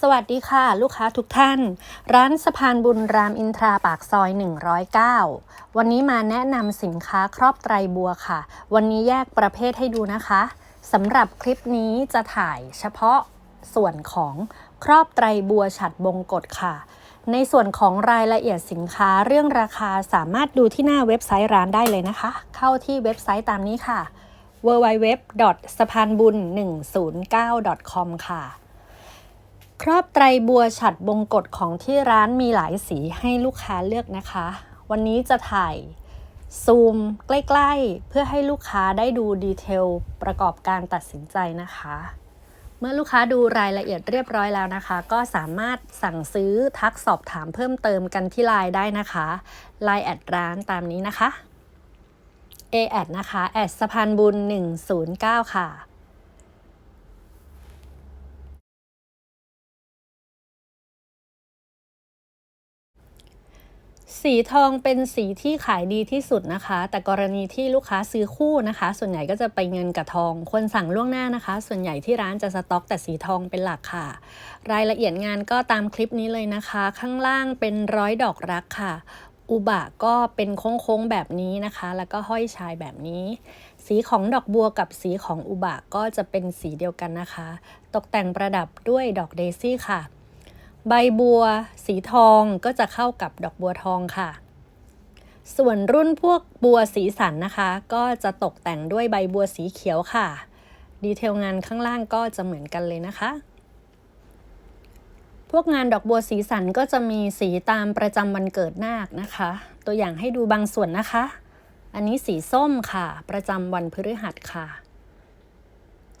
สวัสดีค่ะ ลูกค้าทุกท่าน ร้านสะพานบุญรามอินทราปากซอย 109 วันนี้มาแนะนำสินค้าครอบไตรบัวค่ะ วันนี้แยกประเภทให้ดูนะคะสำหรับคลิปนี้จะถ่ายเฉพาะส่วนของครอบไตรบัวฉัดบงกฎค่ะ ในส่วนของรายละเอียดสินค้าเรื่องราคาสามารถดูที่หน้าเว็บไซต์ร้านได้เลยนะคะ เข้าที่เว็บไซต์ตามนี้ค่ะ www. สะพานบุญ109 com ค่ะ ครอบไตรบัวฉัดบงกฎของที่ร้านมีหลายสีให้ลูกค้าเลือกนะคะ วันนี้จะถ่ายซูมใกล้ๆ เพื่อให้ลูกค้าได้ดูดีเทลประกอบการตัดสินใจนะคะ เมื่อลูกค้าดูรายละเอียดเรียบร้อยแล้วนะคะ ก็สามารถสั่งซื้อทักสอบถามเพิ่มเติมกันที่ไลน์ได้นะคะไลน์แอดร้านตามนี้นะคะ a แอดนะคะแอดสะพานบุญ 109 ค่ะ สีทองเป็นสีที่ขายดีที่สุดนะคะ แต่กรณีที่ลูกค้าซื้อคู่นะคะ ส่วนใหญ่ก็จะไปเงินกับทอง คนสั่งล่วงหน้านะคะ ส่วนใหญ่ที่ร้านจะสต็อก แต่สีทองเป็นหลักค่ะ รายละเอียดงานก็ตามคลิปนี้เลยนะคะ ข้างล่างเป็นร้อยดอกรักค่ะ อุบะก็เป็นโค้งๆแบบนี้นะคะ แล้วก็ห้อยชายแบบนี้ สีของดอกบัวกับสีของอุบะก็จะเป็นสีเดียวกันนะคะ ตกแต่งประดับด้วยดอกเดซี่ค่ะ ใบบัว สีทองก็จะเข้ากับดอกบัวทองค่ะ ส่วนรุ่นพวกบัวสีสันนะคะ ก็จะตกแต่งด้วยใบบัวสีเขียวค่ะ ดีเทลงานข้างล่างก็จะเหมือนกันเลยนะคะ พวกงานดอกบัวสีสันก็จะมีสีตามประจำวันเกิดนาคนะคะ ตัวอย่างให้ดูบางส่วนนะคะ อันนี้สีส้มค่ะ ประจำวันพฤหัสค่ะ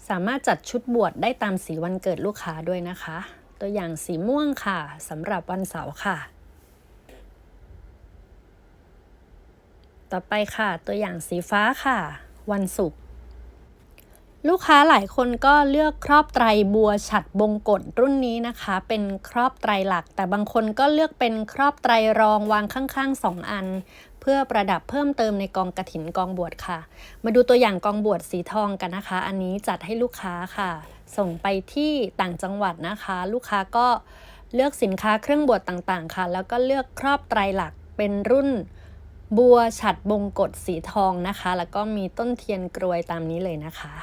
สามารถจัดชุดบวชได้ตามสีวันเกิดลูกค้าด้วยนะคะ ตัวอย่างสีม่วงค่ะสำหรับวันเสาร์ค่ะ ต่อไปค่ะ ตัวอย่างสีฟ้าค่ะ วันศุกร์ ลูกค้าหลายคนก็เลือกครอบไตรบัวฉัดบงกฎรุ่นนี้นะคะ เป็นครอบไตรหลัก แต่บางคนก็เลือกเป็นครอบไตรรองวางข้างๆสองอัน เพื่อประดับเพิ่มเติมในกองกระถินกองบวชค่ะ มาดูตัวอย่างกองบวชสีทองกันนะคะ อันนี้จัดให้ลูกค้าค่ะ ส่งไปที่ต่างจังหวัดนะคะ ลูกค้าก็เลือกสินค้าเครื่องบวชต่างๆ ค่ะ แล้วก็เลือกครอบไตรหลักเป็นรุ่นบัวฉัดบงกฎสีทองนะคะ แล้วก็มีต้นเทียนกรวยตามนี้เลยนะคะ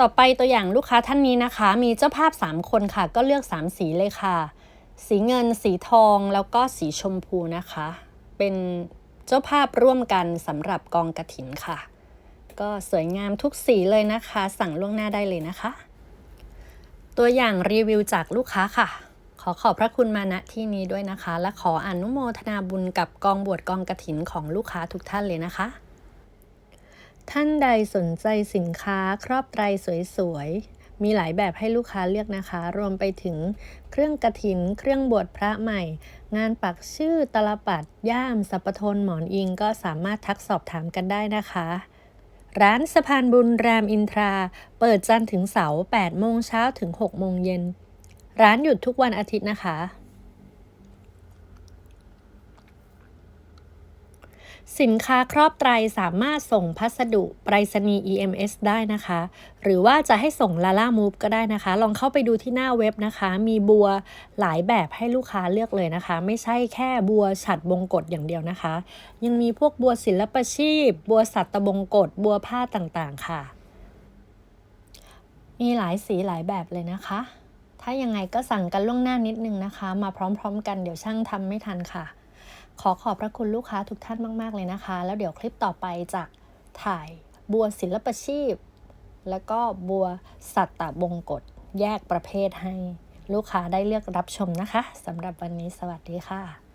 ต่อไปตัวอย่างลูกค้าท่านนี้นะคะ มีเจ้าภาพ 3 คนค่ะ ก็เลือก 3 สีเลยค่ะ สีเงิน สีทอง แล้วก็สีชมพูนะคะ เป็นเจ้าภาพร่วมกันสำหรับกองกระถินค่ะ ก็สวยงามทุกสีเลยนะคะ สั่งล่วงหน้าได้เลยนะคะ ตัวอย่างรีวิวจากลูกค้าค่ะ ขอขอบพระคุณมาณที่นี้ด้วยนะคะ และขออนุโมทนาบุญกับกองบวชกองกระถินของลูกค้าทุกท่านเลยนะคะ ท่านใดสนใจสินค้าครอบไตรสวยๆ มีหลายแบบให้ลูกค้าเลือกนะคะ รวมไปถึงเครื่องกระถิน เครื่องบวชพระใหม่ งานปักชื่อตลปัด ย่าม สัปทนหมอนอิงก็สามารถทักสอบถามกันได้นะคะ ร้านสะพานบุญรามอินทรา เปิดจันทร์ถึงเสาร์8โมงเช้าถึง 6 โมงเย็น ร้านหยุดทุกวันอาทิตย์นะคะ สินค้าครอบไตรสามารถส่งพัสดุไปรษณีย์ EMS ได้นะคะ หรือว่าจะให้ส่งลาล่ามูฟก็ได้นะคะ ลองเข้าไปดูที่หน้าเว็บนะคะ มีบัวหลายแบบให้ลูกค้าเลือกเลยนะคะ ไม่ใช่แค่บัวฉัดบงกฎอย่างเดียวนะคะ ยังมีพวกบัวศิลปชีพ บัวสัตตบงกฎบัวผ้าต่างๆค่ะ มีหลายสีหลายแบบเลยนะคะ ถ้ายังไงก็สั่งกันล่วงหน้านิดนึงนะคะ มาพร้อม ๆ กันเดี๋ยวช่างทำไม่ทันค่ะ ขอขอบพระคุณลูกค้าทุกท่านมาก ๆ เลยนะคะ แล้วเดี๋ยวคลิปต่อไปจะถ่ายบัวศิลปชีพ แล้วก็บัวสัตตบงกฎแยกประเภทให้ลูกค้าได้เลือกรับชมนะคะสำหรับวันนี้สวัสดีค่ะ